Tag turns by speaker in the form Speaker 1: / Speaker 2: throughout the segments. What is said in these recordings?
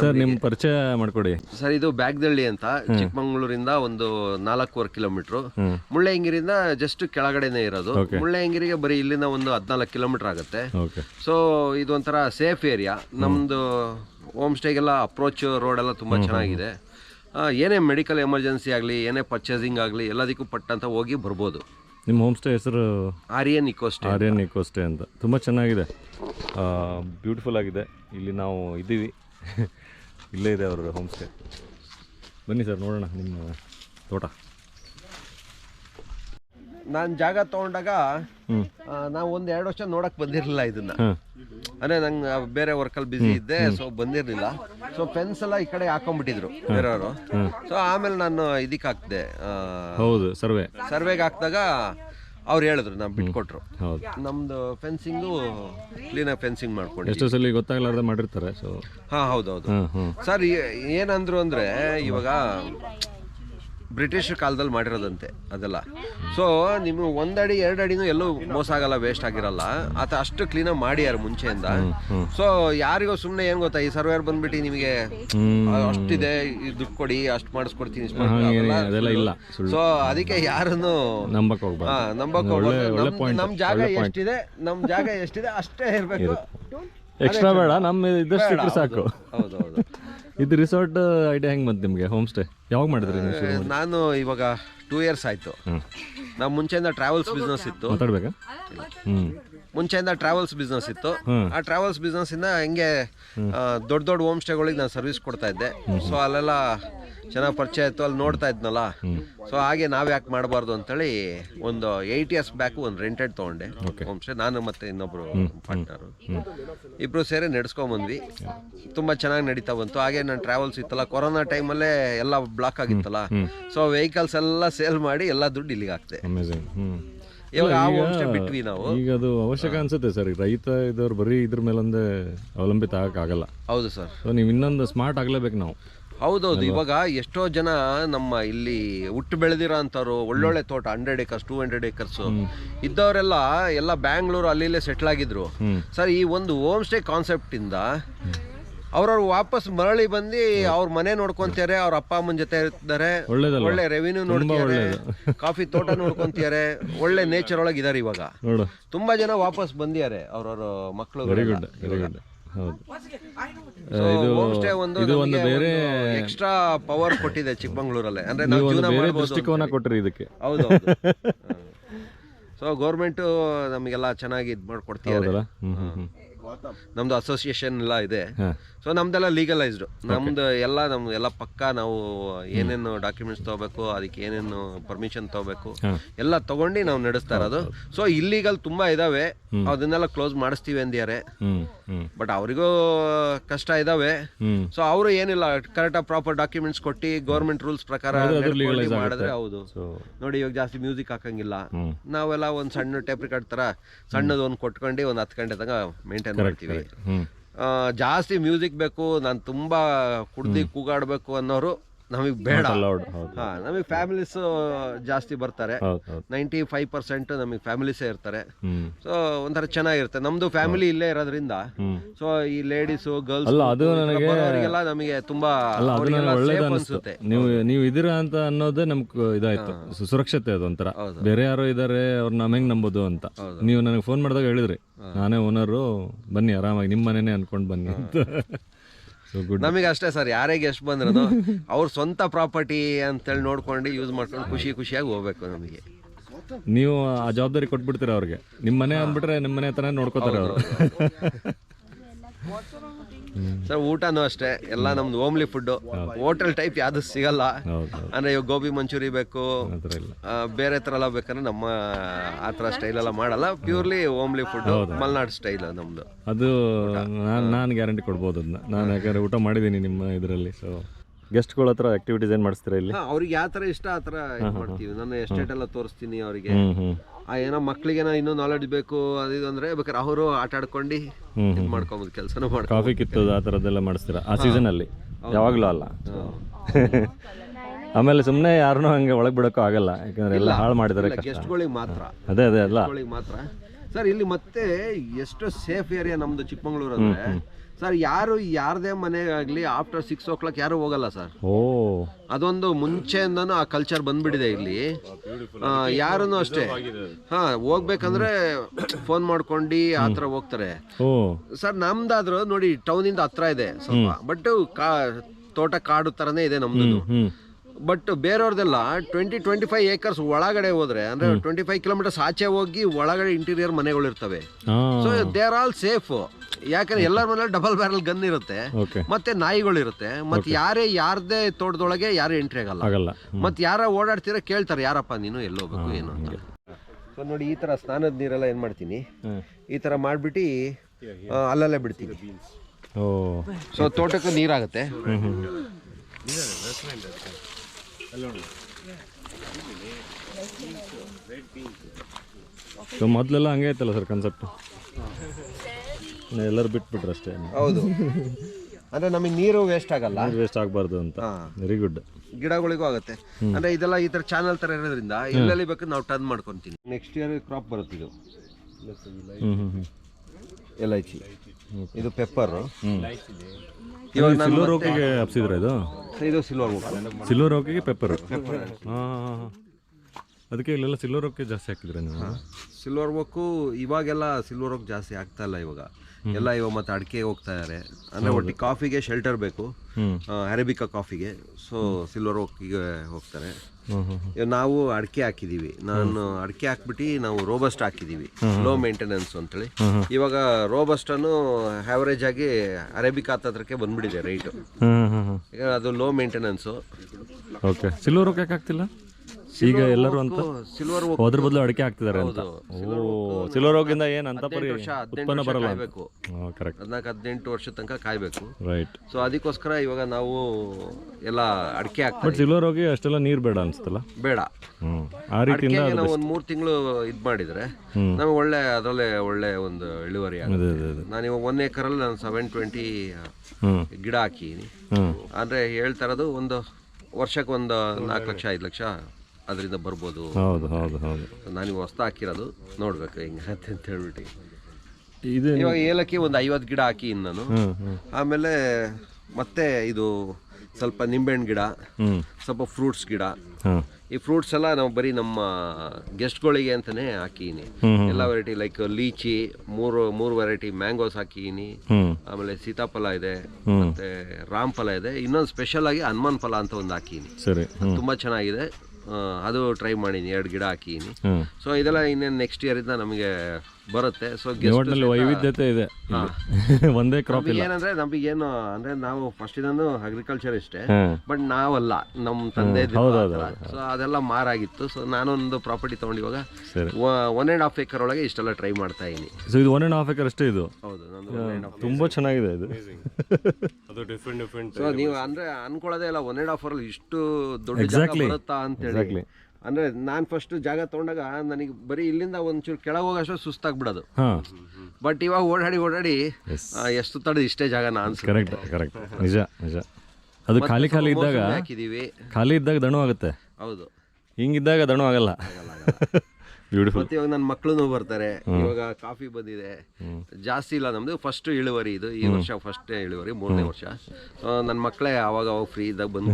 Speaker 1: Sir ನಿಮ್ಮ ಪರಿಚಯ ಮಾಡ್ಕೊಡಿ.
Speaker 2: ಸರ್ ಇದು ಬ್ಯಾಗ್ದಳ್ಳಿ ಅಂತ ಚಿಕ್ಕಮಂಗ್ಳೂರಿಂದ ಒಂದು ನಾಲ್ಕೂವರೆ ಕಿಲೋಮೀಟರ್. ಮುಳ್ಳೆಂಗಿರಿಂದ ಜಸ್ಟ್ ಕೆಳಗಡೆನೆ ಇರೋದು. ಮುಳ್ಳಯ್ಯಂಗಿರಿಗೆ ಬರೀ ಇಲ್ಲಿಂದ ಒಂದು ಹದಿನಾಲ್ಕು ಕಿಲೋಮೀಟರ್ ಆಗುತ್ತೆ. ಸೊ ಇದು ಒಂಥರ ಸೇಫ್ ಏರಿಯಾ ನಮ್ದು ಹೋಮ್ ಸ್ಟೇಗೆಲ್ಲ ಅಪ್ರೋಚ್ ರೋಡ್ ಎಲ್ಲ ತುಂಬಾ ಚೆನ್ನಾಗಿದೆ. ಏನೇ ಮೆಡಿಕಲ್ ಎಮರ್ಜೆನ್ಸಿ ಆಗಲಿ ಏನೇ ಪರ್ಚೇಸಿಂಗ್ ಆಗಲಿ ಎಲ್ಲದಕ್ಕೂ ಪಟ್ಟಂತ ಹೋಗಿ ಬರ್ಬೋದು.
Speaker 1: ನಿಮ್ಮ ಹೋಮ್ ಸ್ಟೇ ಹೆಸರು?
Speaker 2: Aryan eco stay
Speaker 1: Aryan eco stay ಅಂತ. ತುಂಬ ಚೆನ್ನಾಗಿದೆ. ಬ್ಯೂಟಿಫುಲ್ ಆಗಿದೆ. ಇಲ್ಲಿ ನಾವು ಇದ್ದೀವಿ. ಇಲ್ಲೇ ಇದೆ ಅವರ ಹೋಮ್ ಸ್ಟೇ ಬನ್ನಿ ಸರ್ ನೋಡೋಣ ನಿಮ್ಮ ತೋಟ.
Speaker 2: ನಾನು ಜಾಗ ತಗೊಂಡಾಗ ನಾವು ಒಂದು ಎರಡು ವರ್ಷ ನೋಡಕ್ ಬಂದಿರಲಿಲ್ಲ ಇದನ್ನ.
Speaker 1: ಅದೇ
Speaker 2: ಅಂದ್ರೆ ನಂಗೆ ಬೇರೆ ವರ್ಕಲ್ಲಿ ಬಿಸಿ ಇದ್ದೆ ಸೊ ಬಂದಿರಲಿಲ್ಲ. ಸೊ ಫೆನ್ಸ್ ಎಲ್ಲ ಈ ಕಡೆ ಹಾಕೊಂಡ್ಬಿಟ್ಟಿದ್ರು ಬೇರೆಯವರು. ಸೊ ಆಮೇಲೆ ನಾನು ಇದಕ್ಕೆ ಹಾಕ್ದೆ
Speaker 1: ಹೌದು ಸರ್ವೆ
Speaker 2: ಸರ್ವೆಗೆ ಹಾಕಿದಾಗ ಅವ್ರು ಹೇಳಿದ್ರು ನಾವು ಬಿಟ್ಕೊಟ್ರು.
Speaker 1: ಹೌದು.
Speaker 2: ನಮ್ದು ಫೆನ್ಸಿಂಗು ಕ್ಲೀನಾಗಿ ಫೆನ್ಸಿಂಗ್ ಮಾಡ್ಕೊಂಡು
Speaker 1: ಎಷ್ಟೋ ಸಲ ಗೊತ್ತಾಗಲಾರ್ದೆ ಮಾಡಿರ್ತಾರೆ ಸೊ
Speaker 2: ಹಾಂ ಹೌದೌದು.
Speaker 1: ಹಾಂ ಹಾಂ
Speaker 2: ಸರ್ ಏನಂದ್ರು ಅಂದ್ರೆ ಇವಾಗ ಬ್ರಿಟಿಷ್ ಕಾಲದಲ್ಲಿ ಮಾಡಿರೋದಂತೆ ಅದೆಲ್ಲ. ಸೊ ನಿಮ್ಗೆ ಒಂದಡಿ ಎರಡು ಅಡಿನೂ ಎಲ್ಲೂ ಮೋಸ ಆಗಲ್ಲ ವೇಸ್ಟ್ ಆಗಿರಲ್ಲ. ಆತ ಅಷ್ಟು ಕ್ಲೀನಾಗಿ ಮಾಡ್ಯಾರ ಮುಂಚೆಯಿಂದ. ಸೊ ಯಾರಿಗೋ ಸುಮ್ಮನೆ ಏನ್ ಗೊತ್ತಾ ಈ ಸರ್ವೇರ್ ಬಂದ್ಬಿಟ್ಟು ನಿಮಗೆ ಅಷ್ಟಿದೆ ದುಡ್ಡು ಕೊಡಿ ಅಷ್ಟು ಮಾಡಿಸ್ಕೊಡ್ತೀನಿ ಸೊ ಅದಕ್ಕೆ ಯಾರನ್ನು ನಂಬಕ್
Speaker 1: ಒಳ್ಳೆ-
Speaker 2: ಹೋಗ್ಬಾರ್ದು.
Speaker 1: ಒಳ್ಳೆ
Speaker 2: ನಮ್-
Speaker 1: point,
Speaker 2: ಜಾಗ. ಎಷ್ಟಿದೆ ನಮ್ ಜಾಗ ಎಷ್ಟಿದೆ ಅಷ್ಟೇ ಇರ್ಬೇಕು.
Speaker 1: ಎಕ್ಸ್ಟ್ರಾ ಬೇಡ ನಮ್ಮ ಇದ್ದಷ್ಟು ಸಾಕು.
Speaker 2: ಹೌದು ಹೌದು
Speaker 1: ಇದು ರಿಸಾರ್ಟ್ ಐಡಿಯಾ ಹೆಂಗೆ ಬಂತು ನಿಮಗೆ? ಹೋಮ್ ಸ್ಟೇ ಯಾವಾಗ ಮಾಡಿದ್ರಿ ನೀವು ಶುರು ಮಾಡಿ
Speaker 2: ನಾನು ಇವಾಗ ಟೂ ಇಯರ್ಸ್ ಆಯಿತು. ನಾವು ಮುಂಚೆಯಿಂದ ಟ್ರಾವೆಲ್ಸ್ ಬಿಸ್ನೆಸ್ ಇತ್ತು.
Speaker 1: ಮಾತಾಡ್ಬೇಕಾ? ಹ್ಞೂ
Speaker 2: ಮುಂಚೆಯಿಂದ ಟ್ರಾವೆಲ್ಸ್ ಬಿಸ್ನೆಸ್ ಇತ್ತು. ಆ ಟ್ರಾವೆಲ್ಸ್ ಬಿಸ್ನೆಸ್ ಇಂದ ಹಂಗೆ ದೊಡ್ಡ ದೊಡ್ಡ ಹೋಮ್ ಸ್ಟೇಗಳಿಗೆ ನಾನು ಸರ್ವಿಸ್ ಕೊಡ್ತಾ ಇದ್ದೆ. ಸೊ ಅಲ್ಲೆಲ್ಲ ಚೆನ್ನಾಗಿ ಪರಿಚಯ ಇತ್ತು ಅಲ್ಲಿ ನೋಡ್ತಾ ಇದ್ನಲ್ಲ. ಸೊ ಹಾಗೆ ನಾವು ಯಾಕೆ ಮಾಡಬಾರ್ದು ಅಂತೇಳಿ ಒಂದು ಏಯ್ಟ್ ಇಯರ್ಸ್ ಬ್ಯಾಕ್ ಒಂದು ರೆಂಟೆಡ್ ತೊಗೊಂಡೆ. ಹೋಮ್ ಸ್ಟೇ ನಾನು ಮತ್ತೆ ಇನ್ನೊಬ್ರು ಪಾರ್ಟ್ನರು ಇಬ್ರು ಸೇರಿ ನಡೆಸ್ಕೊಂಬಂದ್ವಿ ತುಂಬ ಚೆನ್ನಾಗಿ ನಡೀತಾ ಬಂತು. ಹಾಗೆ ನಾನು ಟ್ರಾವೆಲ್ಸ್ ಇತ್ತಲ್ಲ ಕೊರೋನಾ ಟೈಮಲ್ಲೇ ಎಲ್ಲ ಬ್ಲಾಕ್ ಆಗಿತ್ತಲ್ಲ? ಸೊ ವೆಹಿಕಲ್ಸ್ ಎಲ್ಲ ಸೇಲ್ ಮಾಡಿ ಎಲ್ಲ ದುಡ್ಡು ಇಲ್ಲಿಗೆ ಆಗ್ತದೆ
Speaker 1: ಅಮೇಝಿಂಗ್ ಹ್ಮ್.
Speaker 2: ಇವಾಗ ಆ ಹೋಮ್ ಸ್ಟೇ ಬಿಟ್ವಿ ನಾವು.
Speaker 1: ಈಗ ಅದು ಅವಶ್ಯಕ ಅನ್ಸುತ್ತೆ ಸರ್. ರೈತ ಇದ್ದವ್ರು ಬರೀ ಇದ್ರ ಮೇಲೊಂದೇ ಅವಲಂಬಿತ ಆಗಕ್ಕಾಗಲ್ಲ.
Speaker 2: ಹೌದು ಸರ್.
Speaker 1: ಸೊ ನೀವು ಇನ್ನೊಂದು ಸ್ಮಾರ್ಟ್ ಆಗಲೇಬೇಕು ನಾವು.
Speaker 2: ಹೌದೌದು. ಇವಾಗ ಎಷ್ಟೋ ಜನ ನಮ್ಮ ಇಲ್ಲಿ ಹುಟ್ಟು ಬೆಳೆದಿರೋ ಅಂಥವ್ರು ಒಳ್ಳೊಳ್ಳೆ ತೋಟ hundred acres two hundred acres ಇದ್ದವರೆಲ್ಲ ಎಲ್ಲ ಬ್ಯಾಂಗ್ಳೂರು ಅಲ್ಲಿ ಸೆಟ್ಲ್ ಆಗಿದ್ರು. ಸರ್ ಈ ಒಂದು ಹೋಮ್ ಸ್ಟೇ ಕಾನ್ಸೆಪ್ಟ್ ಇಂದ ಅವ್ರವ್ರು ವಾಪಸ್ ಮರಳಿ ಬಂದು ಅವ್ರ ಮನೆ ನೋಡ್ಕೊಂತಾರೆ ಅವ್ರ ಅಪ್ಪ ಅಮ್ಮನ ಜೊತೆ ಇರ್ತಾರೆ. ಒಳ್ಳೆ ರೆವಿನ್ಯೂ ನೋಡ್ತಾರೆ ಕಾಫಿ ತೋಟ ನೋಡ್ಕೊಂತಾರೆ ಒಳ್ಳೆ ನೇಚರ್ ಒಳಗೆ ಇದಾರೆ ಇವಾಗ. ತುಂಬಾ ಜನ ವಾಪಸ್ ಬಂದಿದ್ದಾರೆ ಅವ್ರವ್ರ ಮಕ್ಕಳು
Speaker 1: ಇದು ಒಂದು ಬೇರೆ
Speaker 2: ಎಕ್ಸ್ಟ್ರಾ ಪವರ್ ಕೊಟ್ಟಿದೆ ಚಿಕ್ಕಮಂಗ್ಳೂರಲ್ಲೇ. ಅಂದ್ರೆ ನಾವು ಜೀವನ
Speaker 1: ದೃಷ್ಟಿಕೋನ ಇದಕ್ಕೆ.
Speaker 2: ಹೌದು ಸೊ ಗೌರ್ಮೆಂಟು ನಮಗೆಲ್ಲ ಚೆನ್ನಾಗಿ ಇದು ಮಾಡ್ಕೊಡ್ತಿದ್ದಾರೆ. ನಮ್ದು ಅಸೋಸಿಯೇಷನ್ ಎಲ್ಲ ಇದೆ. ಸೊ ನಮ್ದೆಲ್ಲ ಲೀಗಲೈಸ್ಡ್ ನಮ್ದು ಎಲ್ಲ ನಮ್ ಎಲ್ಲ ಪಕ್ಕ ನಾವು ಏನೇನು ಡಾಕ್ಯುಮೆಂಟ್ಸ್ ತಗೋಬೇಕು ಅದಕ್ಕೆ ಏನೇನು ಪರ್ಮಿಷನ್ ತಗೋಬೇಕು. ಎಲ್ಲ ತಗೊಂಡು ನಾವು ನಡೆಸ್ತಾ ಇರೋದು. ಸೊ ಇಲ್ಲಿಗಲ್ ತುಂಬಾ ಇದಾವೆ. ಅದನ್ನೆಲ್ಲ ಕ್ಲೋಸ್ ಮಾಡಿಸ್ತೀವಿ
Speaker 1: ಹ್ಞೂ
Speaker 2: ಬಟ್ ಅವರಿಗೂ ಕಷ್ಟ ಇದಾವೆ. ಸೊ ಅವರು ಏನಿಲ್ಲ ಕರೆಕ್ಟ್ ಪ್ರಾಪರ್ ಡಾಕ್ಯುಮೆಂಟ್ಸ್ ಕೊಟ್ಟು ಗೌರ್ಮೆಂಟ್ ರೂಲ್ಸ್ ಪ್ರಕಾರ ಮಾಡಿದ್ರೆ ಹೌದು.
Speaker 1: ಸೊ
Speaker 2: ನೋಡಿ ಇವಾಗ ಜಾಸ್ತಿ ಮ್ಯೂಸಿಕ್ ಹಾಕಂಗಿಲ್ಲ. ನಾವೆಲ್ಲ ಒಂದು ಸಣ್ಣ ಟೇಪ್ ರಿಕಾರ್ಡ್ ತರ ಸಣ್ಣದ ಒಂದು ಕೊಟ್ಕೊಂಡು ಒಂದು ಹತ್ತು ಗಂಟೆ ತನಕ ಮೇಂಟೈನ್ ಮಾಡ್ತೀವಿ ಜಾಸ್ತಿ ಮ್ಯೂಸಿಕ್ ಬೇಕು ನಾನು ತುಂಬಾ ಕುಡ್ದಿ ಕೂಗಾಡ್ಬೇಕು ಅನ್ನೋರು ನಮಗೆ ಬೇಡ. ಹಾ ನಮಗೆ ಫ್ಯಾಮಿಲೀಸ್ ಜಾಸ್ತಿ ಬರ್ತಾರೆ. ನೈಂಟಿ ಫೈವ್ ಪರ್ಸೆಂಟ್ ನಮಗೆ ಫ್ಯಾಮಿಲೀಸೇ ಇರ್ತಾರೆ. ಸೊ ಒಂಥರ ಚೆನ್ನಾಗಿರುತ್ತೆ. ನಮ್ದು ಫ್ಯಾಮಿಲಿ ಇಲ್ಲೇ ಇರೋದ್ರಿಂದ ಸೊ ಈ ಲೇಡೀಸು ಗರ್ಲ್ಸ್
Speaker 1: ಅಲ್ಲ, ಅದು ನನಗೆ-
Speaker 2: ಅವರಿಗೆಲ್ಲ ನಮಗೆ ತುಂಬಾ ಅನ್ಸುತ್ತೆ.
Speaker 1: ನೀವು ನೀವು ಇದೀರಾ ಅಂತ ಅನ್ನೋದೇ ನಮ್ಗ್ ಇದಾಯ್ತು. ಸುರಕ್ಷತೆ ಅದು ಒಂಥರ. ಬೇರೆ ಯಾರೋ ಇದಾರೆ ಅವ್ರ ನಮ್ ಹೆಂಗ್ ನಂಬೋದು ಅಂತ. ನೀವು ನನಗೆ ಫೋನ್ ಮಾಡಿದಾಗ ಹೇಳಿದ್ರಿ. ನಾನೇ ಓನರು ಬನ್ನಿ ಆರಾಮಾಗಿ ನಿಮ್ಮ ಮನೇನೆ ಅನ್ಕೊಂಡು ಬನ್ನಿ ಅಂತ.
Speaker 2: ನಮಗೆ ಅಷ್ಟೇ ಸರ್ ಯಾರಿಗೆ ಎಷ್ಟು ಬಂದ್ರದು ಅವ್ರ ಸ್ವಂತ ಪ್ರಾಪರ್ಟಿ ಅಂತೇಳಿ ನೋಡ್ಕೊಂಡು ಯೂಸ್ ಮಾಡ್ಕೊಂಡು ಖುಷಿ ಖುಷಿಯಾಗಿ ಹೋಗ್ಬೇಕು ನಮಗೆ.
Speaker 1: ನೀವು ಆ ಜವಾಬ್ದಾರಿ ಕೊಟ್ಬಿಡ್ತೀರ ಅವ್ರಿಗೆ. ನಿಮ್ಮ ಮನೆ ಅಂದ್ಬಿಟ್ರೆ ನಿಮ್ಮ ಮನೆ ಹತ್ರನೇ ನೋಡ್ಕೋತಾರೆ ಅವರು.
Speaker 2: ಸರ್ ಊಟನೂ ಅಷ್ಟೇ. ಎಲ್ಲ ನಮ್ದು ಹೋಮ್ಲಿ ಫುಡ್ ಹೋಟೆಲ್ ಟೈಪ್ ಯಾವ್ದು ಸಿಗಲ್ಲ. ಅಂದ್ರೆ ಇವಾಗ ಗೋಬಿ ಮಂಚೂರಿ ಬೇಕು. ಬೇರೆ ತರ ಎಲ್ಲ ಬೇಕಂದ್ರೆ ನಮ್ಮ ಆ ಥರ ಸ್ಟೈಲ್ ಎಲ್ಲ ಮಾಡಲ್ಲ. Purely homely food Malnad style ನಮ್ದು.
Speaker 1: ಅದು ನಾನು ನಾನು ಗ್ಯಾರಂಟಿ ಕೊಡ್ಬೋದು ಅದನ್ನ ನಾನು ಯಾಕಂದ್ರೆ ಊಟ ಮಾಡಿದ್ದೀನಿ ನಿಮ್ಮ ಇದರಲ್ಲಿ ಸೊ ಗೆಸ್ಟ್ಗಳ ಹತ್ರ ಆಕ್ಟಿವಿಟೀಸ್ ಏನ್ ಮಾಡಿಸ್ತೀರಾ ಇಲ್ಲಿ?
Speaker 2: ಹಾ, ಅವ್ರಿಗೆ ಯಾವ ತರ ಇಷ್ಟ ಆ ತರ ಇದು ಮಾಡ್ತೀವಿ. ನಾನು ಎಸ್ಟೇಟ್ ಎಲ್ಲ ತೋರಿಸ್ತೀನಿ ಅವರಿಗೆ. ಆ ಏನೋ ಮಕ್ಳಿಗೇನೋ ಇನ್ನೂ ನಾಲೆಡ್ಜ್ ಬೇಕು ಅದು ಇದು ಅಂದ್ರೆ ಬೇಕಾದ್ರೆ ಅವರು ಆಟ ಆಡ್ಕೊಂಡು
Speaker 1: ಹ್ಮ್,
Speaker 2: ಇದು ಮಾಡ್ಕೊಬೋದು ಕೆಲಸನೂ ಮಾಡ್ಕೊ
Speaker 1: ಕಾಫಿ ಕಿತ್ತೋದು ಆ ಥರದ್ದೆಲ್ಲ ಮಾಡಿಸ್ತೀರಾ? ಆ ಸೀಸನಲ್ಲಿ? ಯಾವಾಗಲೂ ಅಲ್ಲ? ಆಮೇಲೆ ಸುಮ್ಮನೆ ಯಾರನ್ನೂ ಹಂಗೆ ಒಳಗೆ ಬಿಡೋಕ್ಕೂ ಆಗಲ್ಲ ಯಾಕಂದ್ರೆ ಎಲ್ಲ ಹಾಳು ಮಾಡಿದ್ದಾರೆ ಕಷ್ಟ.
Speaker 2: ಗೆಸ್ಟ್ಗಳಿಗೆ ಮಾತ್ರ.
Speaker 1: ಅದೇ ಅದೇ ಅಲ್ಲ.
Speaker 2: ಗೆಸ್ಟ್ಗಳಿಗೆ ಮಾತ್ರ. ಸರ್ ಇಲ್ಲಿ ಮತ್ತೆ ಎಷ್ಟು ಸೇಫ್ ಏರಿಯಾ ನಮ್ದು ಚಿಕ್ಕಮಂಗ್ಳೂರು ಅಂದ್ರೆ ಸರ್ ಯಾರು ಯಾರದೇ ಮನೆಗಾಗ್ಲಿ ಆಫ್ಟರ್ ಸಿಕ್ಸ್ ಓ ಕ್ಲಾಕ್ ಯಾರು ಹೋಗಲ್ಲ ಸರ್
Speaker 1: ಓ.
Speaker 2: ಅದೊಂದು ಮುಂಚೆಯಿಂದನೂ ಆ ಕಲ್ಚರ್ ಬಂದ್ಬಿಟ್ಟಿದೆ ಇಲ್ಲಿ. ಯಾರೂ ಅಷ್ಟೇ. ಹಾ ಹೋಗ್ಬೇಕಂದ್ರೆ ಫೋನ್ ಮಾಡ್ಕೊಂಡು ಆ ಥರ ಹೋಗ್ತಾರೆ.
Speaker 1: ಓ.
Speaker 2: ಸರ್ ನಮ್ದಾದ್ರು ನೋಡಿ ಟೌನಿಂದ ಹತ್ರ ಇದೆ ಸ್ವಲ್ಪ. ಬಟ್ ಕಾ ತೋಟ ಕಾಡು ಥರನೇ ಇದೆ ನಮ್ದು ಬಟ್ ಬೇರೆಯವ್ರದೆಲ್ಲ ಟ್ವೆಂಟಿ ಟ್ವೆಂಟಿ ಫೈವ್ ಏಕರ್ಸ್ ಒಳಗಡೆ ಹೋದ್ರೆ ಅಂದ್ರೆ ಟ್ವೆಂಟಿ ಫೈವ್ ಕಿಲೋಮೀಟರ್ಸ್ ಆಚೆ ಹೋಗಿ ಒಳಗಡೆ ಇಂಟೀರಿಯರ್ ಮನೆಗಳು ಇರ್ತವೆ. So they are all safe ಯಾಕಂದ್ರೆ ಎಲ್ಲರ ಮನೇಲಿ ಡಬಲ್ ಬ್ಯಾರಲ್ ಗನ್ ಇರುತ್ತೆ ಮತ್ತೆ ನಾಯಿಗಳು ಇರುತ್ತೆ ಮತ್ತೆ ಯಾರೇ ಯಾರದೇ ತೋಟದೊಳಗೆ ಯಾರು ಎಂಟ್ರಿ ಆಗಲ್ಲ.
Speaker 1: ಆಗಲ್ಲ.
Speaker 2: ಮತ್ತೆ ಯಾರ ಓಡಾಡ್ತೀರಾ ಕೇಳ್ತಾರೆ ಯಾರಪ್ಪ ನೀನು ಎಲ್ಲಿ ಹೋಗ್ಬೇಕು ಏನು? ಅಂತ. ಸೊ ನೋಡಿ ಈ ತರ ಸ್ನಾನದ ನೀರೆಲ್ಲ ಏನ್ ಮಾಡ್ತೀನಿ? ಈ ತರ ಮಾಡ್ಬಿಟ್ಟು ಅಲ್ಲಲ್ಲೇ ಬಿಡ್ತೀನಿ.
Speaker 1: ಓ.
Speaker 2: ಸೊ ತೋಟಕ್ಕೆ ನೀರಾಗುತ್ತೆ.
Speaker 1: ಹ್ಮ್ ಹ್ಮ್ ಸೊ ಮೊದಲೆಲ್ಲ ಹಂಗೆ ಐತಲ್ಲ ಸರ್ ಕನ್ಸೆಪ್ಟ್ ಎಲ್ಲರೂ ಬಿಟ್ಬಿಟ್ರು ಅಷ್ಟೇ.
Speaker 2: ಹೌದು. ಅಂದ್ರೆ ನಮಗೆ ನೀರು ವೇಸ್ಟ್ ಆಗಲ್ಲ.
Speaker 1: ವೇಸ್ಟ್ ಆಗಬಾರ್ದು ಅಂತ. ವೆರಿ ಗುಡ್
Speaker 2: ಗಿಡಗಳಿಗೂ ಆಗುತ್ತೆ. ಅಂದ್ರೆ ಇದೆಲ್ಲ ಈ ತರ ಚಾನಲ್ ತರ ಇರೋದ್ರಿಂದ ಎಲ್ಲೆಲ್ಲಿ ಬೇಕು ನಾವು ಟರ್ನ್ ಮಾಡ್ಕೊಂತೀನಿ ನೆಕ್ಸ್ಟ್ ಇಯರ್ ಕ್ರಾಪ್ ಬರುತ್ತೆ ಇದು.
Speaker 1: ಐ ಚಿ ಹ್ಮ್.
Speaker 2: ಎಲೈಚಿ ಇದು ಪೆಪ್ಪರ್ ಇವಾಗ ನಾನು
Speaker 1: ಸಿಲ್ವರ್ ಓಕೆಗೆ ಹಬ್ಸಿದ್ರ ಇದು?
Speaker 2: ಇದು ಸಿಲ್ವರ್
Speaker 1: ಸಿಲ್ವರ್ ಓಕೆಗೆ ಪೆಪ್ಪರ್ ಹಾಂ ಅದಕ್ಕೆ ಇಲ್ಲೆಲ್ಲ ಸಿಲ್ವರ್ ಓಕೆ ಜಾಸ್ತಿ ಹಾಕಿದ್ರೆ ನೀವು?
Speaker 2: ಸಿಲ್ವರ್ ಓಕು ಇವಾಗೆಲ್ಲ ಸಿಲ್ವರ್ ಓಕ್ ಜಾಸ್ತಿ ಆಗ್ತಾ ಇಲ್ಲ ಇವಾಗ. ಎಲ್ಲ ಇವಾಗ ಮತ್ತೆ ಅಡಿಕೆ ಹೋಗ್ತಾ ಇದಾರೆ. ಅಂದ್ರೆ ಒಟ್ಟಿ ಕಾಫಿಗೆ ಶೆಲ್ಟರ್ ಬೇಕು. ಅರೇಬಿಕಾ ಕಾಫಿಗೆ ಸೊ ಸಿಲ್ವರ್ ಓಕಿಗೆ ಹೋಗ್ತಾರೆ. ನಾವು ಅಡಿಕೆ ಹಾಕಿದೀವಿ. ನಾನು ಅಡಿಕೆ ಹಾಕ್ಬಿಟ್ಟು ನಾವು ರೋಬಸ್ಟ್ ಹಾಕಿದೀವಿ. ಲೋ ಮೇಂಟೆನೆನ್ಸ್ ಅಂತೇಳಿ. ಇವಾಗ ರೋಬಸ್ಟ್ ಅನ್ನು ಆವರೇಜ್ ಆಗಿ ಅರೇಬಿಕಾ ಹತ್ರಕ್ಕೆ ಬಂದ್ಬಿಟ್ಟಿದೆ ರೈಟ್ ಅದು ಲೋ ಮೇಂಟೆನೆನ್ಸು
Speaker 1: ಓಕೆ ಸಿಲ್ವರ್ ಹಾಕ್ತಿಲ್ಲ? ಆಗ್ತಿಲ್ಲ ಈಗ ಎಲ್ಲರೂ ಅಂತ
Speaker 2: ಸಿಲ್ವರ್
Speaker 1: ಅದ್ರ ಬದಲು ಅಡಿಕೆ ಹಾಕ್ತಿದ್ದಾರೆ ಅಂತ. ಸಿಲ್ವರ್ ಹೋಗಿಂದ ಏನು ಅಂತ ಪರಿ
Speaker 2: ವರ್ಷ
Speaker 1: ಉತ್ಪನ್ನ ಬರಲ್ಲ
Speaker 2: ಕಾಯ್ಬೇಕು.
Speaker 1: ಕರೆಕ್ಟ್
Speaker 2: ಹದಿನಾಲ್ಕು ಹದಿನೆಂಟು ವರ್ಷ ತನಕ ಕಾಯ್ಬೇಕು.
Speaker 1: ರೈಟ್
Speaker 2: ಸೊ ಅದಕ್ಕೋಸ್ಕರ ಇವಾಗ ನಾವು ಎಲ್ಲ ಅಡಿಕೆ ಹಾಕ್ತೀವಿ.
Speaker 1: ಬಟ್ ಸಿಲ್ವರ್ ಹೋಗಿ ಅಷ್ಟೆಲ್ಲ ನೀರ್ ಬೇಡ ಅನ್ಸುತ್ತಲ್ಲ?
Speaker 2: ಬೇಡ.
Speaker 1: ಆ ರೀತಿಯಿಂದ
Speaker 2: ಅಡಿಕೆಗೆ ನಾವು ಒಂದು ಮೂರು ತಿಂಗಳು ಇದು ಮಾಡಿದ್ರೆ
Speaker 1: ಹ್ಮ್.
Speaker 2: ನಮಗೆ ಒಳ್ಳೆ ಅದರಲ್ಲೇ ಒಳ್ಳೆ ಒಂದು ಇಳುವರಿ ಆಗುತ್ತೆ.
Speaker 1: ಅದೇ ಅದೇ ಅದೇ.
Speaker 2: ನಾನು ಇವಾಗ ಒನ್ ಏಕರಲ್ಲಿ ನಾನು ಸೆವೆನ್ ಟ್ವೆಂಟಿ
Speaker 1: ಹ್ಮ್.
Speaker 2: ಗಿಡ ಹಾಕಿನಿ
Speaker 1: ಅಂದ್ರೆ
Speaker 2: ಅಂದರೆ ಹೇಳ್ತಾ ಇರೋದು ಒಂದು ವರ್ಷಕ್ಕೆ ಒಂದು ನಾಲ್ಕು ಲಕ್ಷ ಐದು ಲಕ್ಷ ಅದರಿಂದ ಬರ್ಬೋದು.
Speaker 1: ಹೌದು ಹೌದು ಹೌದು.
Speaker 2: ನಾನು ಹೊಸ್ತಾ ಹಾಕಿರೋದು ನೋಡ್ಬೇಕು ಹಿಂಗೆ ಅಂತ ಹೇಳ್ಬಿಟ್ಟು.
Speaker 1: ಇದು
Speaker 2: ಇವಾಗ ಏಲಕ್ಕಿ ಒಂದು ಐವತ್ತು ಗಿಡ ಹಾಕಿ ನಾನು. ಆಮೇಲೆ ಮತ್ತೆ ಇದು ಸ್ವಲ್ಪ ನಿಂಬೆಹಣ್ಣು ಗಿಡ ಸ್ವಲ್ಪ ಫ್ರೂಟ್ಸ್ ಗಿಡ. ಈ ಫ್ರೂಟ್ಸ್ ಎಲ್ಲ ನಾವು ಬರೀ ನಮ್ಮ ಗೆಸ್ಟ್ಗಳಿಗೆ ಅಂತಾನೆ ಹಾಕಿನಿ ಎಲ್ಲ ವೆರೈಟಿ ಲೈಕ್ ಲೀಚಿ ಮೂರು ಮೂರು ವೆರೈಟಿ ಮ್ಯಾಂಗೋಸ್ ಹಾಕಿನಿ ಆಮೇಲೆ ಸೀತಾಫಲ ಇದೆ ಮತ್ತೆ ರಾಮ್ ಫಲ ಇದೆ. ಇನ್ನೊಂದು ಸ್ಪೆಷಲ್ ಆಗಿ ಹನುಮಾನ್ ಫಲ ಅಂತ ಒಂದು ಹಾಕಿನಿ
Speaker 1: ಸರಿ
Speaker 2: ತುಂಬಾ ಚೆನ್ನಾಗಿದೆ. ಅದು ಟ್ರೈ ಮಾಡೀನಿ ಎರಡು ಗಿಡ ಹಾಕಿನಿ. ಸೊ ಇದೆಲ್ಲ ಇನ್ನೇನು ನೆಕ್ಸ್ಟ್ ಇಯರ್ ಇಂದ ನಮಗೆ ಬರುತ್ತೆ. ಸೊ
Speaker 1: ವೈವಿಧ್ಯತೆ ಇದೆ. ಒಂದೇ ಕ್ರಾಪ್ ಇಲ್ಲ.
Speaker 2: ಏನಂದ್ರೆ ನಮಗೇನು ಅಂದ್ರೆ ನಾವು ಫಸ್ಟ್ ಇದನ್ನು ಅಗ್ರಿಕಲ್ಚರ್ ಇಷ್ಟೇ. ಬಟ್ ನಾವಲ್ಲ ನಮ್ಮ ತಂದೆ ಸೊ ಅದೆಲ್ಲ ಮಾರಾಗಿತ್ತು. ಸೊ ನಾನೊಂದು ಪ್ರಾಪರ್ಟಿ
Speaker 1: ತಗೊಂಡಿವಾಗ
Speaker 2: ಒನ್ ಆ್ಯಂಡ್ ಹಾಫ್ ಏಕರ್ ಒಳಗೆ ಇಷ್ಟೆಲ್ಲ ಟ್ರೈ ಮಾಡ್ತಾ ಇದೀನಿ.
Speaker 1: ಸೊ ಇದು ಒನ್ ಆ್ಯಂಡ್ ಹಾಫ್ ಏಕರ್ ಅಷ್ಟೇ ಇದು?
Speaker 2: ಹೌದು ನಂದು
Speaker 1: ತುಂಬಾ ಚೆನ್ನಾಗಿದೆ ಇದು.
Speaker 3: ಅದು ಡಿಫ್ರೆಂಟ್ ಡಿಫ್ರೆಂಟ್
Speaker 2: ಸೊ ನೀವು ಅಂದ್ರೆ ಅನ್ಕೊಳ್ಳೋದೇ ಇಲ್ಲ ಒನ್ ಆ್ಯಂಡ್ ಹಾಫ್ ಅಲ್ಲಿ ಇಷ್ಟು ದೊಡ್ಡ ಜಾಗ. ಬರುತ್ತಾ ಅಂತೇಳಿ
Speaker 1: Exactly.
Speaker 2: ಅಂದ್ರೆ ನಾನು ಫಸ್ಟ್ ಜಾಗ ತಗೊಂಡಾಗ ನನಗೆ ಬರೀ ಇಲ್ಲಿಂದ ಒಂಚೂರು ಕೆಳಗೆ ಹೋಗೋಷ್ಟು ಸುಸ್ತಾಗ್ಬಿಡೋದು.
Speaker 1: ಬಿಡೋದು
Speaker 2: ಬಟ್ ಇವಾಗ ಓಡಾಡಿ ಓಡಾಡಿ ಎಷ್ಟು ತಡೆದು ಇಷ್ಟೇ ಜಾಗ ನಾನು
Speaker 1: ಕರೆಕ್ಟ್ ಕರೆಕ್ಟ್ ನಿಜ ನಿಜ. ಅದು ಖಾಲಿ ಖಾಲಿ ಇದ್ದಾಗ
Speaker 2: ಹಾಕಿದೀವಿ.
Speaker 1: ಖಾಲಿ ಇದ್ದಾಗ ದಣು ಆಗುತ್ತೆ.
Speaker 2: ಹೌದು.
Speaker 1: ಹಿಂಗಿದ್ದಾಗ ದಣು ಆಗಲ್ಲ. ಬ್ಯೂಟಿಫುಲ್
Speaker 2: ಇವಾಗ ನನ್ನ ಮಕ್ಕಳು ಬರ್ತಾರೆ. ಇವಾಗ ಕಾಫಿ ಬಂದಿದೆ. ಜಾಸ್ತಿ ಇಲ್ಲ ನಮ್ದು ಫಸ್ಟ್ ಇಳುವರಿ ಇದು. ಈ ವರ್ಷ ಫಸ್ಟ್ ಇಳುವರಿ ಮೂರನೇ ವರ್ಷ. ಸೊ ನನ್ನ ಮಕ್ಕಳೇ ಅವಾಗ ಅವಾಗ ಫ್ರೀ ಇದ್ದಾಗ ಬಂದು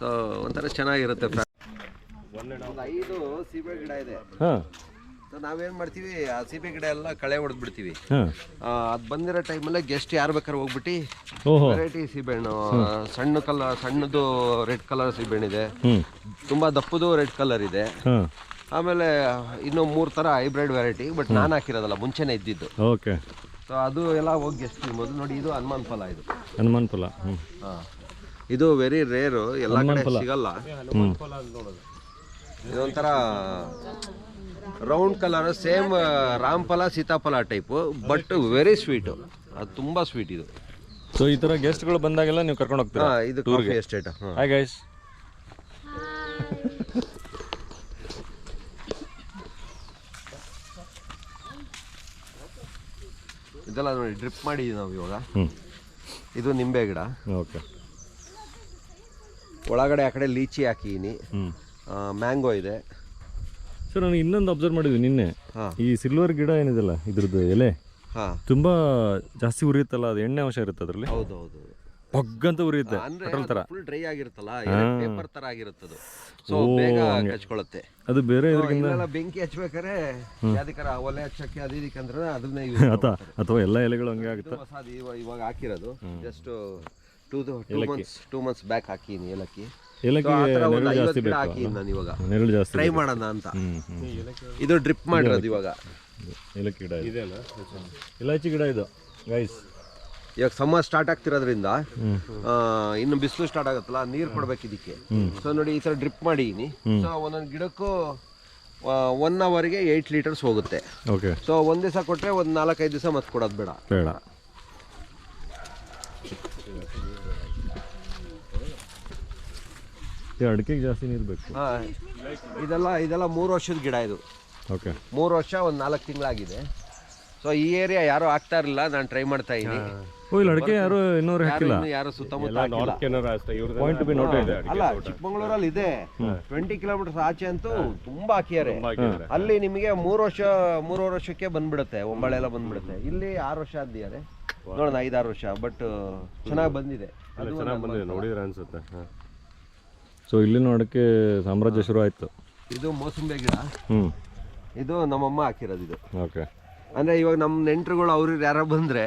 Speaker 2: ಸೊ ಒಂಥರ ಚೆನ್ನಾಗಿರುತ್ತೆ ಒಂದು ಐದು ಸೀಬೆ ಗಿಡ ಇದೆ.
Speaker 1: ಹಾ.
Speaker 2: ಸೊ ನಾವೇನ್ ಮಾಡ್ತೀವಿ ಆ ಸೀಬೆ ಗಿಡ ಎಲ್ಲ ಕಳೆ ಹೊಡೆದ್ ಬಿಡ್ತೀವಿ
Speaker 1: ಹಾ
Speaker 2: ಅದು ಬಂದಿರೋ ಟೈಮಲ್ಲೇ ಗೆಸ್ಟ್ ಯಾರು ಬೇಕಾದ್ರೆ ಹೋಗ್ಬಿಟ್ಟು
Speaker 1: ಓಹೋ.
Speaker 2: ವೆರೈಟಿ ಸೀಬೆಹಣ್ಣು ಸಣ್ಣ ಕಲರ್ ಸಣ್ಣದು ರೆಡ್ ಕಲರ್ ಸೀಬೆಹಣ್ಣಿದೆ
Speaker 1: ಇದೆ
Speaker 2: ತುಂಬಾ ದಪ್ಪದು ರೆಡ್ ಕಲರ್ ಇದೆ.
Speaker 1: ಹಾ.
Speaker 2: ಆಮೇಲೆ ಇನ್ನು ಮೂರು ತರ ಹೈಬ್ರಿಡ್ ವೆರೈಟಿ ಬಟ್ ನಾನು ಹಾಕಿರೋದಲ್ಲ ಮುಂಚೆನೇ ಇದ್ದಿದ್ದು.
Speaker 1: ಓಕೆ.
Speaker 2: ಸೊ ಅದು ಎಲ್ಲ ಹೋಗಿ ಗೆಸ್ಟ್ ತಿನ್ಬೋದು ನೋಡಿ ಇದು ಹನುಮಾನ್ ಫಲ ಇದು.
Speaker 1: ಹನುಮಾನ್ ಫಲ
Speaker 2: ಇದು ವೆರಿ ರೇರ್ ಎಲ್ಲ ಕಡೆ ಸಿಗಲ್ಲ. ಇದೊಂಥರ ರೌಂಡ್ ಕಲರ್ ಸೇಮ್ ರಾಮ್ಫಲ ಸೀತಾಫಲ ಟೈಪು ಬಟ್ ವೆರಿ ಸ್ವೀಟು ಅದು ತುಂಬ ಸ್ವೀಟ್ ಇದು.
Speaker 1: ಸೊ ಈ ತರ ಗೆಸ್ಟ್ಗಳು ಬಂದಾಗೆಲ್ಲ ನೀವು ಕರ್ಕೊಂಡು ಹೋಗ್ತೀರಾ?
Speaker 2: ಹಾಂ ಇದು ಕಾಫಿ ಎಸ್ಟೇಟ್
Speaker 1: ಹಾಯ್ ಗೈಸ್
Speaker 2: ಇದೆಲ್ಲ ನೋಡಿ ಡ್ರಿಪ್ ಮಾಡಿದ್ದೀವಿ ನಾವು ಇವಾಗ. ಇದು ನಿಂಬೆ ಗಿಡ.
Speaker 1: ಓಕೆ
Speaker 2: ಒಳಗಡೆ ಆ ಕಡೆ ಲೀಚಿ ಹಾಕಿದ್ದೀನಿ ಮ್ಯಾಂಗೋ ಇದೆ.
Speaker 1: ಸರ್ ನಾನು ಇನ್ನೊಂದು ಅಬ್ಸರ್ವ್ ಮಾಡಿದ್ವಿ ನಿನ್ನೆ.
Speaker 2: ಹಾ.
Speaker 1: ಈ ಸಿಲ್ವರ್ ಗಿಡ ಏನಿದೆಲ್ಲ ಇದ್ರದ್ದು ಎಲೆ
Speaker 2: ಹಾಂ.
Speaker 1: ತುಂಬಾ ಜಾಸ್ತಿ ಉರಿಯುತ್ತಲ್ಲ ಅದು ಎಣ್ಣೆ ಅಂಶ ಇರುತ್ತೆ ಅದರಲ್ಲಿ?
Speaker 2: ಹೌದು ಹೌದು
Speaker 1: ಪಗ್ಗಂತ ಉರಿಯುತ್ತೆ ಪೆಟ್ರೋಲ್ ತರ
Speaker 2: ಫುಲ್ ಡ್ರೈ ಆಗಿರುತ್ತಲ್ಲ ಪೇಪರ್ ತರ ಅದು ಸೊ ಬೇಗ ಕಚ್ಕೊಳ್ಳುತ್ತೆ
Speaker 1: ಅದು ಬೇರೆ ಇದ್ರಿಗಿಂತ
Speaker 2: ಬೆಂಕಿ ಹಚ್ಬೇಕಾದ್ರೆ ಯಾವ್ದಕ್ಕಾರ ಒಲೆ ಹಚ್ಚಕ್ಕೆ ಅದು ಇದಕ್ಕಂದ್ರೆ ಅದನ್ನೇ
Speaker 1: ಅಥವಾ ಅಥವಾ ಎಲ್ಲ ಎಲೆಗಳು ಹಂಗೆ ಆಗುತ್ತೆ?
Speaker 2: ಹೊಸದು ಇವಾಗ ಹಾಕಿರೋದು. Just two two months two months back ಹಾಕಿನಿ ಏಲಕ್ಕಿ.
Speaker 1: ಏಲಕ್ಕಿ
Speaker 2: ಗಿಡ ನಾನು ಇವಾಗ
Speaker 1: ನೆರಳು ಜಾಸ್ತಿ
Speaker 2: ಟ್ರೈ ಮಾಡೋಣ ಅಂತ. ಇದು ಡ್ರಿಪ್ ಮಾಡಿರೋದು ಇವಾಗ.
Speaker 1: ಏಲಕ್ಕಿ ಗಿಡ ಇದೆ. ಇಲಾಚಿ ಗಿಡ ಇದು ಗೈಸ್
Speaker 2: ಇವಾಗ ಸಮ್ಮರ್ ಸ್ಟಾರ್ಟ್ ಆಗ್ತಿರೋದ್ರಿಂದ ಆ, ಇನ್ನು ಬಿಸಿಲು ಸ್ಟಾರ್ಟ್ ಆಗುತ್ತಲ್ಲ ನೀರು ಕೊಡ್ಬೇಕು ಇದಕ್ಕೆ. ಸೊ ನೋಡಿ ಈ ಥರ ಡ್ರಿಪ್ ಮಾಡಿದೀನಿ ಸೊ ಒಂದೊಂದು ಗಿಡಕ್ಕೂ ಒನ್ ಅವರ್ಗೆ ಏಯ್ಟ್ ಲೀಟರ್ಸ್ ಹೋಗುತ್ತೆ.
Speaker 1: ಓಕೆ
Speaker 2: ಸೊ ಒಂದ್ ದಿವಸ ಕೊಟ್ರೆ ಒಂದು ನಾಲ್ಕೈದು ದಿವಸ ಮತ್ತೆ ಕೊಡೋದು ಬೇಡ.
Speaker 1: ಬೇಡ ಈ ಅಡಿಕೆಗೆ ಜಾಸ್ತಿ ನೀರು ಬೇಕು.
Speaker 2: ಹಾ, ಇದೆಲ್ಲ ಇದೆಲ್ಲ ಮೂರು ವರ್ಷದ ಗಿಡ ಇದು.
Speaker 1: ಓಕೆ
Speaker 2: ಮೂರು ವರ್ಷ ಒಂದು ನಾಲ್ಕು ತಿಂಗಳಾಗಿದೆ. ಸೊ ಈ ಏರಿಯಾ ಯಾರು ಆಗ್ತಾ ಇರಲಿಲ್ಲ ನಾನು ಟ್ರೈ ಮಾಡ್ತಾ ಇದ್ದೀನಿ.
Speaker 1: ಓ ಇಲ್ಲಿ ಅಡಿಕೆ ಯಾರು ಇನ್ನೂರು ಹಾಕಿಲ್ಲ.
Speaker 2: ಯಾರು ಸುತ್ತಮುತ್ತ ಹಾಕಿಲ್ಲ.
Speaker 1: ಪಾಯಿಂಟ್ ಬಿ ನೋಟ್ ಇದೆ
Speaker 2: ಅಲ್ಲ ಚಿಕ್ಕಮಂಗ್ಳೂರಲ್ಲಿ ಇದೆ. ಟ್ವೆಂಟಿ ಕಿಲೋಮೀಟರ್ಸ್ ಆಚೆ ಅಂತೂ ತುಂಬಾ ಹಾಕಿದ್ದಾರೆ. ಅಲ್ಲಿ ನಿಮಗೆ ಮೂರು ವರ್ಷ ಮೂರುವರೆ ವರ್ಷಕ್ಕೆ ಬಂದ್ಬಿಡುತ್ತೆ ಒಂಬಳೆ ಎಲ್ಲ ಬಂದ್ಬಿಡುತ್ತೆ. ಇಲ್ಲಿ ಆರು ವರ್ಷ ಆದ್ಯಾರೆ ನೋಡೋಣ ಐದಾರು ವರ್ಷ ಬಟ್ ಚೆನ್ನಾಗಿ ಬಂದಿದೆ. ಅದು
Speaker 3: ಚೆನ್ನಾಗಿ ಬಂದಿದೆ ನೋಡಿದ್ರೆ ಅನ್ಸುತ್ತೆ.
Speaker 1: ಸೊ ಇಲ್ಲಿ ನೋಡೋಕ್ಕೆ ಸಾಮ್ರಾಜ್ಯ ಶುರು ಆಯ್ತು
Speaker 2: ಇದು ಮೋಸಂಬಿ ಗಿಡ
Speaker 1: ಹ್ಞೂ
Speaker 2: ಇದು ನಮ್ಮಮ್ಮ ಹಾಕಿರೋದು ಇದು.
Speaker 1: ಓಕೆ.
Speaker 2: ಅಂದ್ರೆ ಇವಾಗ ನಮ್ಮ ನೆಂಟರುಗಳು ಅವ್ರ ಯಾರ ಬಂದ್ರೆ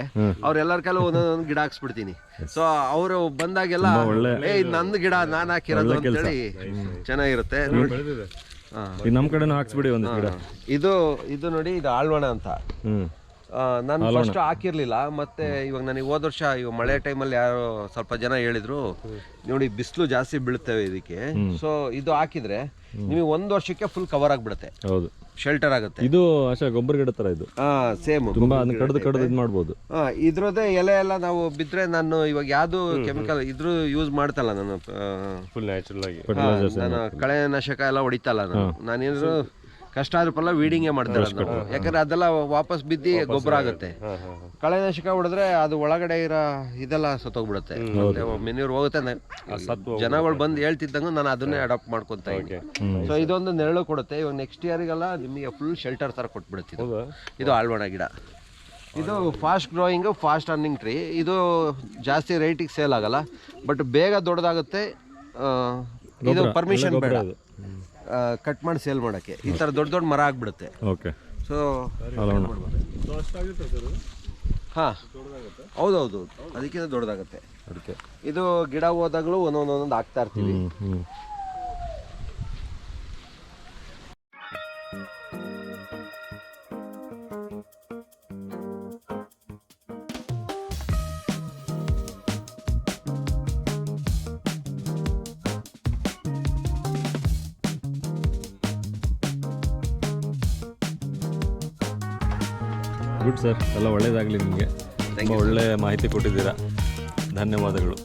Speaker 2: ಅವ್ರೆಲ್ಲರ ಕೈಲೂ ಒಂದೊಂದು ಗಿಡ ಹಾಕ್ಸ್ಬಿಡ್ತೀನಿ. ಸೊ ಅವರು ಬಂದಾಗೆಲ್ಲ ಏ ಇದು ನಂದು ಗಿಡ ನಾನ್ ಹಾಕಿರೋದು ಅಂತೇಳಿ ಚೆನ್ನಾಗಿರುತ್ತೆ.
Speaker 1: ನಮ್ಮ ಕಡೆನೂ ಹಾಕ್ಸ್ಬಿಡಿ ಒಂದು ಗಿಡ.
Speaker 2: ಇದು ಇದು ನೋಡಿ ಇದು ಆಳ್ವಣ ಅಂತ. ನಾನು ಫಸ್ಟ್ ಹಾಕಿರ್ಲಿಲ್ಲ ಮತ್ತೆ ಇವಾಗ ನನಗೆ ಹೋದ ವರ್ಷ ಇವಾಗ ಮಳೆ ಟೈಮಲ್ಲಿ ಯಾರೋ ಸ್ವಲ್ಪ ಜನ ಹೇಳಿದ್ರು ನೋಡಿ ಬಿಸಿಲು ಜಾಸ್ತಿ ಬೀಳ್ತೇವೆ ಇದಕ್ಕೆ. ಸೊ ಇದು ಹಾಕಿದ್ರೆ ನಿಮಗೆ ಒಂದು ವರ್ಷಕ್ಕೆ ಫುಲ್ ಕವರ್ ಆಗಿಬಿಡುತ್ತೆ.
Speaker 1: ಹೌದು.
Speaker 2: ಶೆಲ್ಟರ್ ಆಗುತ್ತೆ.
Speaker 1: ಇದು ಗೊಬ್ಬರ ಗಿಡ ತರ ಇದು.
Speaker 2: ಹಾ ಸೇಮ್
Speaker 1: ತುಂಬಾ ಕಡದ ಕಡ್ದು ಇದು ಮಾಡ್ಬೋದು.
Speaker 2: ಹಾ ಇದ್ರದ್ದೇ ಎಲೆ ಎಲ್ಲ ನಾವು ಬಿದ್ರೆ ನಾನು ಇವಾಗ ಯಾವ್ದು ಕೆಮಿಕಲ್ ಇದ್ರು ಯೂಸ್ ಮಾಡ್ತಲ್ಲ ನಾನು
Speaker 3: ಫುಲ್ ನ್ಯಾಚುರಲ್ ಆಗಿ.
Speaker 2: ನಾನು ಕಳೆ ನಾಶಕ ಎಲ್ಲ ಹೊಡಿತಲ್ಲ ನಾನು. ನಾನೇನಾದ್ರು ಕಷ್ಟ ಆದ್ರೂ ಪಲ್ಲ ವೀಡಿಂಗೇ ಮಾಡ್ತಾರೆ ಯಾಕಂದ್ರೆ ಅದೆಲ್ಲ ವಾಪಸ್ ಬಿದ್ದಿ ಗೊಬ್ಬರ ಆಗುತ್ತೆ. ಕಳೆನಾಶಕ ಹೊಡೆದ್ರೆ ಅದು ಒಳಗಡೆ ಇರೋ ಇದೆಲ್ಲ ಸತ್ತೋಗ್ಬಿಡುತ್ತೆ. ಮೆನ್ಯೂರ್ ಹೋಗುತ್ತೆ ನ- ಜನಗಳು ಬಂದು ಹೇಳ್ತಿದ್ದಂಗ ನಾನು ಅದನ್ನೇ ಅಡಾಪ್ಟ್ ಮಾಡ್ಕೊಂತ ಇದ್ದೀನಿ. ಸೊ ಇದೊಂದು ನೆರಳು ಕೊಡುತ್ತೆ. ಇವಾಗ ನೆಕ್ಸ್ಟ್ ಇಯರ್ಗೆಲ್ಲ ನಿಮಗೆ ಫುಲ್ ಶೆಲ್ಟರ್ ತರ ಕೊಟ್ಬಿಡುತ್ತೆ ಇದು. ಇದು ಆಳ್ವಣ ಗಿಡ. ಇದು fast growing fast earning tree ಇದು ಜಾಸ್ತಿ ರೇಟಿಗೆ ಸೇಲ್ ಆಗಲ್ಲ. ಬಟ್ ಬೇಗ ದೊಡ್ಡದಾಗುತ್ತೆ ಆ, ಇದು ಪರ್ಮಿಷನ್ ಬೇಡ. ಕಟ್ ಮಾಡಿ ಸೇಲ್ ಮಾಡೋಕ್ಕೆ. ಈ ಥರ ದೊಡ್ಡ ದೊಡ್ಡ ಮರ ಆಗ್ಬಿಡುತ್ತೆ.
Speaker 1: ಓಕೆ.
Speaker 2: ಸೊ ಹಾಂ. ಹೌದೌದು. ಅದಕ್ಕಿಂತ ದೊಡ್ಡದಾಗುತ್ತೆ.
Speaker 1: ಓಕೆ
Speaker 2: ಇದು ಗಿಡ ಹೋದಾಗಲೂ ಒಂದೊಂದೊಂದೊಂದು ಹಾಕ್ತಾ ಇರ್ತೀವಿ.
Speaker 1: Good sir. ಎಲ್ಲ ಒಳ್ಳೇದಾಗಲಿ ನಿಮಗೆ. ತುಂಬ ಒಳ್ಳೆಯ ಮಾಹಿತಿ ಕೊಟ್ಟಿದ್ದೀರಾ. ಧನ್ಯವಾದಗಳು.